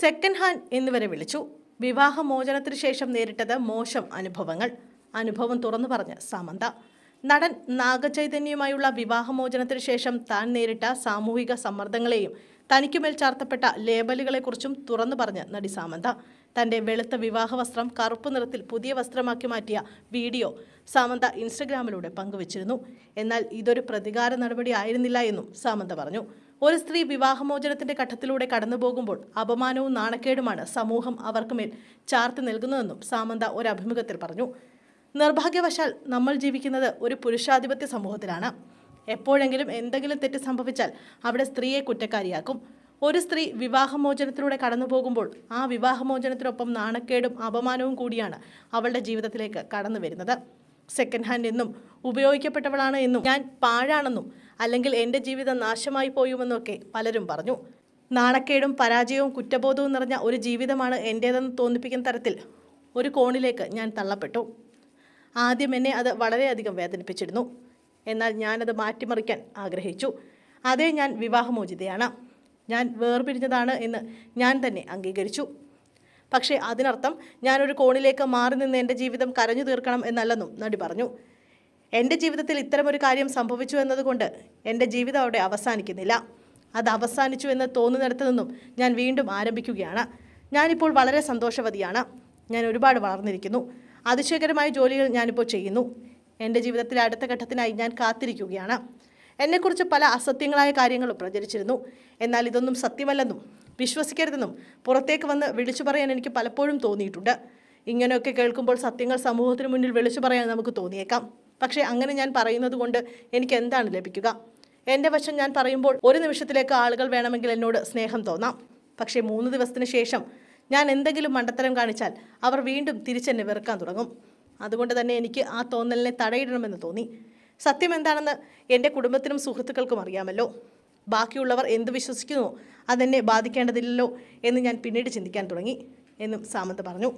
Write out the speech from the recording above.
Second hand എന്നിവരെ വിളിച്ചു. വിവാഹമോചനത്തിന് ശേഷം നേരിട്ടത് മോശം അനുഭവങ്ങൾ. അനുഭവം തുറന്നു പറഞ്ഞ് സാമന്ത. നടൻ നാഗചൈതന്യവുമായുള്ള വിവാഹമോചനത്തിനു ശേഷം താൻ നേരിട്ട സാമൂഹിക സമ്മർദ്ദങ്ങളെയും തനിക്കുമേൽ ചാർത്തപ്പെട്ട ലേബലുകളെക്കുറിച്ചും തുറന്നു പറഞ്ഞ് നടി സാമന്ത. തന്റെ വെളുത്ത വിവാഹ വസ്ത്രം കറുപ്പ് നിറത്തിൽ പുതിയ വസ്ത്രമാക്കി മാറ്റിയ വീഡിയോ സാമന്ത ഇൻസ്റ്റഗ്രാമിലൂടെ പങ്കുവച്ചിരുന്നു. എന്നാൽ ഇതൊരു പ്രതികാര നടപടി ആയിരുന്നില്ല എന്നും സാമന്ത പറഞ്ഞു. ഒരു സ്ത്രീ വിവാഹമോചനത്തിന്റെ ഘട്ടത്തിലൂടെ കടന്നുപോകുമ്പോൾ അപമാനവും നാണക്കേടുമാണ് സമൂഹം അവർക്ക് മേൽ ചാർത്തി നൽകുന്നതെന്നും സാമന്ത ഒരു അഭിമുഖത്തിൽ പറഞ്ഞു. നിർഭാഗ്യവശാൽ നമ്മൾ ജീവിക്കുന്നത് ഒരു പുരുഷാധിപത്യ സമൂഹത്തിലാണ്. എപ്പോഴെങ്കിലും എന്തെങ്കിലും തെറ്റ് സംഭവിച്ചാൽ അവിടെ സ്ത്രീയെ കുറ്റക്കാരിയാക്കും. ഒരു സ്ത്രീ വിവാഹമോചനത്തിലൂടെ കടന്നു പോകുമ്പോൾ ആ വിവാഹമോചനത്തിനൊപ്പം നാണക്കേടും അപമാനവും കൂടിയാണ് അവളുടെ ജീവിതത്തിലേക്ക് കടന്നു വരുന്നത് സെക്കൻഡ് ഹാൻഡ് എന്നും ഉപയോഗിക്കപ്പെട്ടവളാണ് എന്നും ഞാൻ പാഴാണെന്നും അല്ലെങ്കിൽ എന്റെ ജീവിതം നാശമായി പോയുമെന്നൊക്കെ പലരും പറഞ്ഞു. നാണക്കേടും പരാജയവും കുറ്റബോധവും നിറഞ്ഞ ഒരു ജീവിതമാണ് എന്റേതെന്ന് തോന്നിപ്പിക്കുന്ന തരത്തിൽ ഒരു കോണിലേക്ക് ഞാൻ തള്ളപ്പെട്ടു. ആദ്യം എന്നെ അത് വളരെയധികം വേദനിപ്പിച്ചിരുന്നു. എന്നാൽ ഞാനത് മാറ്റിമറിക്കാൻ ആഗ്രഹിച്ചു. അതേ ഞാൻ വിവാഹമോചിതയാണ്. ഞാൻ വേർപിരിഞ്ഞതാണ് എന്ന് ഞാൻ തന്നെ അംഗീകരിച്ചു. പക്ഷേ അതിനർത്ഥം ഞാനൊരു കോണിലേക്ക് മാറി നിന്ന് എന്റെ ജീവിതം കരഞ്ഞു തീർക്കണം എന്നല്ലെന്നും നടി പറഞ്ഞു. എന്റെ ജീവിതത്തിൽ ഇത്തരമൊരു കാര്യം സംഭവിച്ചു എന്നതുകൊണ്ട് എന്റെ ജീവിതം അവിടെ അവസാനിക്കുന്നില്ല. അത് അവസാനിച്ചു എന്ന് തോന്നുന്നിടത്തു നിന്നും ഞാൻ വീണ്ടും ആരംഭിക്കുകയാണ്. ഞാനിപ്പോൾ വളരെ സന്തോഷവതിയാണ്. ഞാൻ ഒരുപാട് വളർന്നിരിക്കുന്നു. അതിശയകരമായ ജോലികൾ ഞാനിപ്പോൾ ചെയ്യുന്നു. എന്റെ ജീവിതത്തിലെ അടുത്ത ഘട്ടത്തിനായി ഞാൻ കാത്തിരിക്കുകയാണ്. എന്നെക്കുറിച്ച് പല അസത്യങ്ങളായ കാര്യങ്ങളും പ്രചരിച്ചിരുന്നു. എന്നാൽ ഇതൊന്നും സത്യമല്ലെന്നും വിശ്വസിക്കരുതെന്നും പുറത്തേക്ക് വന്ന് വിളിച്ചു പറയാൻ എനിക്ക് പലപ്പോഴും തോന്നിയിട്ടുണ്ട്. ഇങ്ങനെയൊക്കെ കേൾക്കുമ്പോൾ സത്യങ്ങൾ സമൂഹത്തിന് മുന്നിൽ വിളിച്ചു പറയാൻ നമുക്ക് തോന്നിയേക്കാം. പക്ഷേ അങ്ങനെ ഞാൻ പറയുന്നത് കൊണ്ട് എനിക്ക് എന്താണ് ലഭിക്കുക? എന്റെ വശം ഞാൻ പറയുമ്പോൾ ഒരു നിമിഷത്തിലേക്ക് ആളുകൾ വേണമെങ്കിൽ എന്നോട് സ്നേഹം തോന്നാം. പക്ഷേ മൂന്ന് ദിവസത്തിന് ശേഷം ഞാൻ എന്തെങ്കിലും മണ്ടത്തരം കാണിച്ചാൽ അവർ വീണ്ടും തിരിച്ചെന്നെ വെറുക്കാൻ തുടങ്ങും. അതുകൊണ്ട് തന്നെ എനിക്ക് ആ തോന്നലിനെ തടയിടണമെന്ന് തോന്നി. സത്യം എന്താണെന്ന് എന്റെ കുടുംബത്തിനും സുഹൃത്തുക്കൾക്കും അറിയാമല്ലോ. ബാക്കിയുള്ളവർ എന്ത് വിശ്വസിക്കുന്നുവോ അതെന്നെ ബാധിക്കേണ്ടതില്ലല്ലോ എന്ന് ഞാൻ പിന്നീട് ചിന്തിക്കാൻ തുടങ്ങി എന്നും സാമന്ത് പറഞ്ഞു.